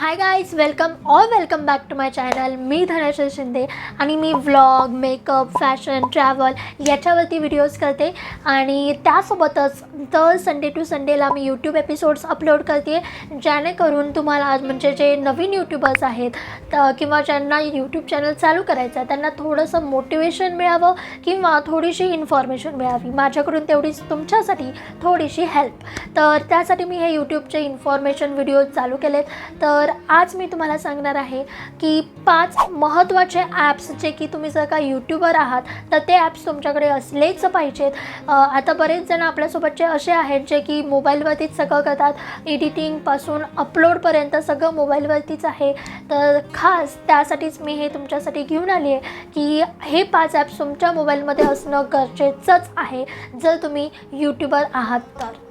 Hi guys welcome all welcome back to my channel मी धनश्री शिंदे आणि मी vlog makeup fashion travel याच्यावरती videos करते. आणि त्यासोबतच दर संडे टू संडेला मी यूट्यूब एपिसोड्स अपलोड करते. जेणेकरून तुम्हाला म्हणजे जे नवीन यूट्यूबर्स आहेत तर किंवा ज्यांना यूट्यूब चॅनल चालू करायचं आहे त्यांना थोडंसं मोटिवेशन मिळावं किंवा थोडीशी इन्फॉर्मेशन मिळावी. माझ्याकडून तेवढीच तुमच्यासाठी थोडीशी हेल्प तर त्यासाठी मी हे यूट्यूबचे इन्फॉर्मेशन व्हिडिओ चालू केलेत. तर आज मी तुम्हाला सांगणार आहे की पाच महत्त्वाचे ॲप्स जे की तुम्ही जर का यूट्यूबर आहात तर ते ॲप्स तुमच्याकडे असलेच पाहिजेत. आता बरेच जण आपल्यासोबतचे असे आहेत जे की मोबाईलवरतीच सगळं करतात. एडिटिंगपासून अपलोडपर्यंत सगळं मोबाईलवरतीच आहे. तर खास त्यासाठीच मी हे तुमच्यासाठी घेऊन आली आहे की हे पाच ॲप्स तुमच्या मोबाईलमध्ये असणं गरजेचंच आहे. जर तुम्ही यूट्यूबर आहात तर.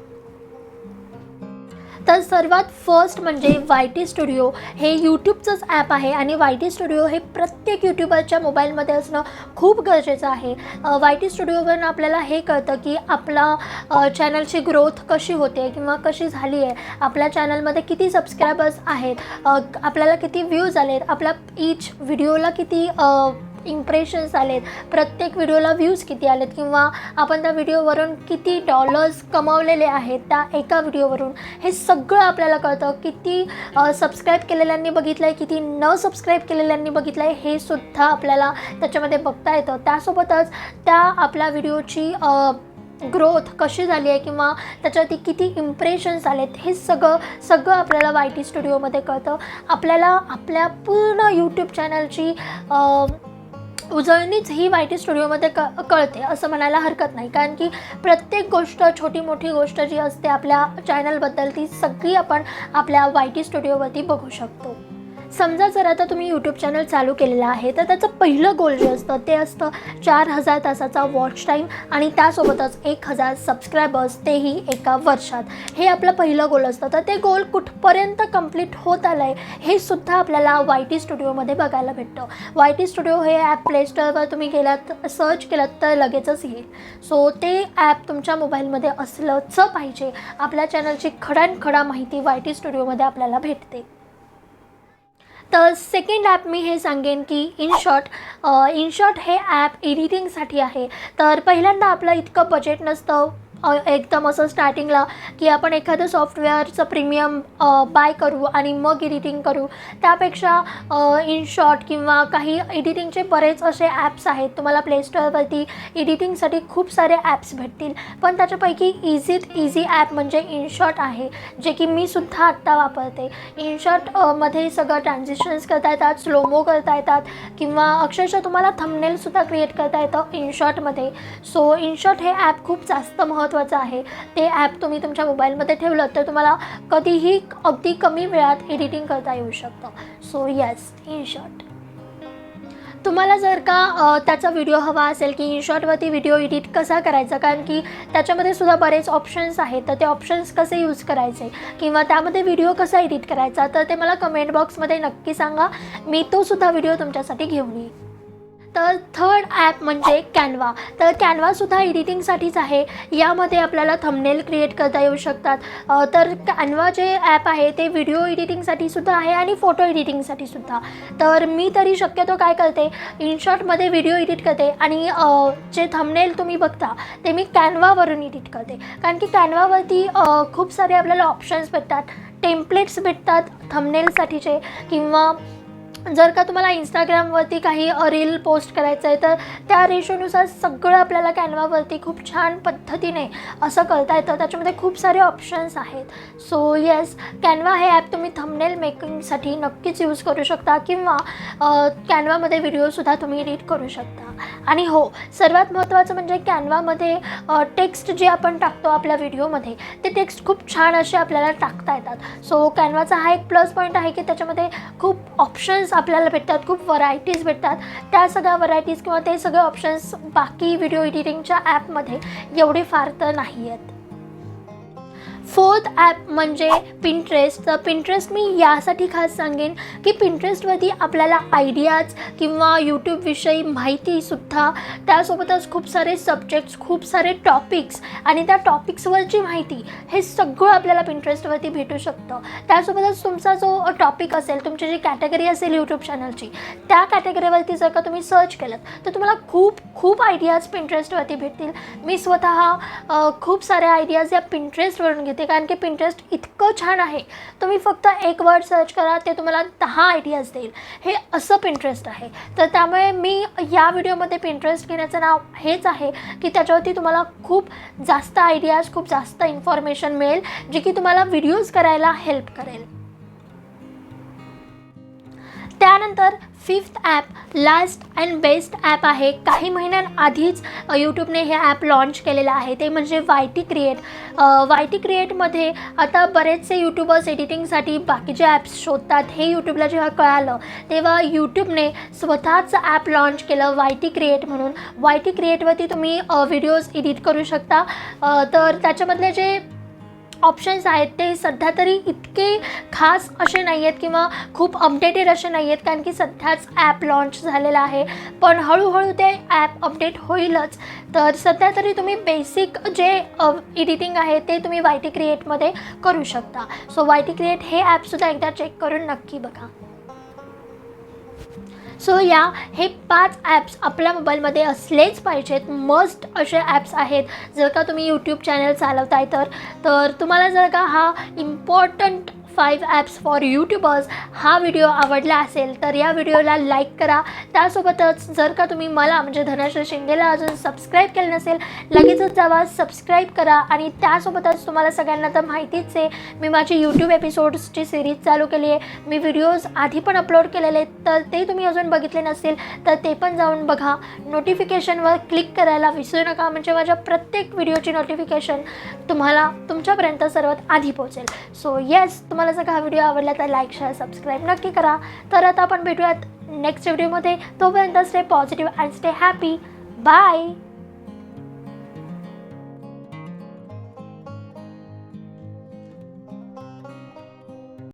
तर सर्वात फर्स्ट म्हणजे वाय टी स्टुडिओ हे यूट्यूबचंच ॲप आहे आणि वाय टी स्टुडिओ हे प्रत्येक यूट्यूबरच्या मोबाईलमध्ये असणं खूप गरजेचं आहे. वाय टी स्टुडिओवरून आपल्याला हे कळतं की आपला चॅनलची ग्रोथ कशी होते किंवा कशी झाली आहे. आपल्या चॅनलमध्ये किती सबस्क्रायबर्स आहेत. आपल्याला किती व्ह्यूज आलेत. आपल्या ईच व्हिडिओला किती इम्प्रेशन्स आलेत. प्रत्येक व्हिडिओला व्ह्यूज किती आलेत? किंवा आपण त्या व्हिडिओवरून किती डॉलर्स कमावलेले आहेत त्या एका व्हिडिओवरून हे सगळं आपल्याला कळतं. किती सबस्क्राईब केलेल्यांनी बघितलं आहे किती न सबस्क्राईब केलेल्यांनी बघितलं आहे हे सुद्धा आपल्याला त्याच्यामध्ये बघता येतं. त्यासोबतच त्या आपल्या व्हिडिओची ग्रोथ कशी झाली आहे किंवा त्याच्यावरती किती इम्प्रेशन्स आलेत हे सगळं सगळं आपल्याला वाय टी स्टुडिओमध्ये कळतं. आपल्याला आपल्या पूर्ण यूट्यूब चॅनलची उजळणीच ही वाय टी स्टुडिओमध्ये क कळते असं म्हणायला हरकत नाही. कारण की प्रत्येक गोष्ट छोटी मोठी गोष्ट जी असते आपल्या चॅनलबद्दल ती सगळी आपण आपल्या वाय टी स्टुडिओवरती बघू शकतो. समजा जर आता तुम्ही यूट्यूब चॅनल चालू केलेलं आहे तर त्याचं पहिलं गोल जे असतं ते असतं चार हजार तासाचा वॉच टाईम आणि त्यासोबतच एक हजार सबस्क्रायबर्स तेही एका वर्षात. हे आपलं पहिलं गोल असतं. तर ते गोल कुठपर्यंत कंप्लीट होत आलं आहे हे सुद्धा आपल्याला वाय टी स्टुडिओमध्ये बघायला भेटतं. वाय टी स्टुडिओ हे ॲप प्ले स्टोअरवर तुम्ही गेलात सर्च केलात तर लगेचच येईल. सो ते ॲप तुमच्या मोबाईलमध्ये असलंच पाहिजे. आपल्या चॅनलची खडानखडा माहिती वाय टी स्टुडिओमध्ये आपल्याला भेटते. तर सेकंड ॲप मी हे सांगेन की इन शॉर्ट इन शॉर्ट हे ॲप एडिटिंगसाठी आहे. तर पहिल्यांदा आपलं इतकं बजेट नसतं. एकदम असं स्टार्टिंगला की आपण एखादं सॉफ्टवेअरचं प्रीमियम बाय करू आणि मग एडिटिंग करू. त्यापेक्षा इन शॉर्ट किंवा काही एडिटिंगचे बरेच असे ॲप्स आहेत. तुम्हाला प्ले स्टोअरवरती एडिटिंगसाठी खूप सारे ॲप्स भेटतील. पण त्याच्यापैकी इझीत इझी ॲप म्हणजे इनशॉट आहे जे की मी सुद्धा आत्ता वापरते. इनशॉटमध्ये सगळं ट्रान्झिशन्स करता येतात स्लोमो करता येतात किंवा अक्षरशः तुम्हाला थंबनेलसुद्धा क्रिएट करता येतं इनशॉटमध्ये सो इनशॉट हे ॲप खूप जास्त महत्त्वाचं आहे. ते ॲप तुम्ही तुमच्या मोबाईलमध्ये ठेवलं तर तुम्हाला कधीही अगदी कमी वेळात एडिटिंग करता येऊ शकतं. सो येस इन शॉर्ट तुम्हाला जर का त्याचा व्हिडिओ हवा असेल की इनशॉटवरती व्हिडिओ एडिट कसा करायचा? कारण की त्याच्यामध्ये सुद्धा बरेच ऑप्शन्स आहेत. तर ते ऑप्शन्स कसे यूज करायचे? किंवा त्यामध्ये व्हिडिओ कसा एडिट करायचा? तर ते मला कमेंट बॉक्समध्ये नक्की सांगा. मी तो सुद्धा व्हिडिओ तुमच्यासाठी घेऊन येईन. तर थर्ड ॲप म्हणजे कॅनवा तर कॅनवासुद्धा एडिटिंगसाठीच आहे. यामध्ये आपल्याला थंबनेल क्रिएट करता येऊ शकतात. तर कॅनवा जे ॲप आहे ते व्हिडिओ एडिटिंगसाठी सुद्धा आहे आणि फोटो एडिटिंगसाठी सुद्धा. तर मी तरी शक्यतो काय करते इनशॉटमध्ये व्हिडिओ एडिट करते आणि जे थंबनेल तुम्ही बघता ते मी कॅनवावरून एडिट करते. कारण की कॅनवावरती खूप सारे आपल्याला ऑप्शन्स भेटतात. टेम्पलेट्स भेटतात थंबनेलसाठीचे किंवा जर का तुम्हाला इंस्टाग्रामवरती काही रील पोस्ट करायचं आहे तर त्या रेशोनुसार सगळं आपल्याला कॅनवावरती खूप छान पद्धतीने असं करता येतं. त्याच्यामध्ये खूप सारे ऑप्शन्स आहेत. सो येस कॅनवा हे ॲप तुम्ही थंबनेल मेकिंगसाठी नक्कीच यूज करू शकता किंवा कॅनवामध्ये व्हिडिओसुद्धा तुम्ही एडिट करू शकता. आणि हो सर्वात महत्त्वाचं म्हणजे कॅनवामध्ये टेक्स्ट जे आपण टाकतो आपल्या व्हिडिओमध्ये ते टेक्स्ट खूप छान असे आपल्याला टाकता येतात. सो कॅनवाचा हा एक प्लस पॉईंट आहे की त्याच्यामध्ये खूप ऑप्शन्स आपल्याला भेटतात खूप व्हरायटीज भेटतात. त्या सगळ्या व्हरायटीज किंवा ते सगळे ऑप्शन्स बाकी व्हिडिओ एडिटिंगच्या ॲपमध्ये एवढे फार तर नाही आहेत. फोर्थ ॲप म्हणजे पिंटरेस्ट तर पिंटरेस्ट मी यासाठी खास सांगेन की पिंटरेस्टवरती आपल्याला आयडियाज किंवा यूट्यूबविषयी माहितीसुद्धा त्यासोबतच खूप सारे सब्जेक्ट्स खूप सारे टॉपिक्स आणि त्या टॉपिक्सवरची माहिती हे सगळं आपल्याला पिंटरेस्टवरती भेटू शकतं. त्यासोबतच तुमचा जो टॉपिक असेल तुमची जी कॅटेगरी असेल यूट्यूब चॅनलची त्या कॅटेगरीवरती जर का तुम्ही सर्च केलं तर तुम्हाला खूप खूप आयडियाज पिंटरेस्टवरती भेटतील. मी स्वतः खूप साऱ्या आयडियाज या पिंटरेस्टवरून घेते कारण की पिंट्रेस्ट इतकं छान आहे. तुम्ही फक्त एक वर्ड सर्च करा ते तुम्हाला दहा आयडियाज देईल. हे असं पिंट्रेस्ट आहे. तर त्यामुळे मी या व्हिडिओमध्ये पिंट्रेस्ट घेण्याचं नाव हेच आहे की त्याच्यावरती तुम्हाला खूप जास्त आयडियाज खूप जास्त इन्फॉर्मेशन मिळेल जे की तुम्हाला व्हिडिओज करायला हेल्प करेल. त्यानंतर fifth app last and best app आहे. काही महिन्यांआधीच यूट्यूबने हे ॲप लॉन्च केलेलं आहे. ते म्हणजे Y T create Y T क्रिएटमध्ये आता बरेचसे यूट्यूबर्स एडिटिंगसाठी बाकीचे ॲप्स शोधतात हे यूट्यूबला जेव्हा कळालं तेव्हा यूट्यूबने स्वतःच ॲप लॉन्च केलं वाय टी क्रिएट म्हणून. वाय टी क्रिएटवरती तुम्ही व्हिडिओज एडिट करू शकता. तर त्याच्यामधले जे ऑप्शन्स आहेत ते सध्या तरी इतके खास असे नाही आहेत किंवा खूप अपडेटेड असे नाही आहेत कारण की सध्याच ॲप लॉन्च झालेला आहे. पण हळूहळू ते ॲप अपडेट होईलच. तर सध्या तरी तुम्ही बेसिक जे एडिटिंग आहे ते तुम्ही वाय टी क्रिएटमध्ये करू शकता. सो वाय टी क्रिएट हे ॲपसुद्धा एकदा चेक करून नक्की बघा. सो या हे पाच ॲप्स आपल्या मोबाईलमध्ये असलेच पाहिजेत. मस्ट असे ॲप्स आहेत. जर का तुम्ही यूट्यूब चॅनल चालवताय तर तर तुम्हाला जर का हा important five apps for YouTubers हा व्हिडिओ आवडला असेल तर या व्हिडिओला लाईक करा. त्यासोबतच जर का तुम्ही मला म्हणजे धनश्री शिंदेला अजून सबस्क्राईब केलं नसेल लगेचच जावा सबस्क्राईब करा. आणि त्यासोबतच तुम्हाला सगळ्यांना तर माहितीच आहे मी माझी यूट्यूब एपिसोड्सची सिरीज चालू केली आहे. मी व्हिडिओज आधी पण अपलोड केलेले आहेत तर ते तुम्ही अजून बघितले नसेल तर ते पण जाऊन बघा. नोटिफिकेशनवर क्लिक करायला विसरू नका म्हणजे माझ्या प्रत्येक व्हिडिओची नोटिफिकेशन तुम्हाला तुमच्यापर्यंत सर्वात आधी पोहोचेल. सो येस तुम्हाला जर का हा व्हिडिओ आवडला तर लाईक शेअर सबस्क्राईब नक्की करा. तर आता आपण भेटूयात नेक्स्ट व्हिडिओमध्ये तोपर्यंत stay positive and stay happy bye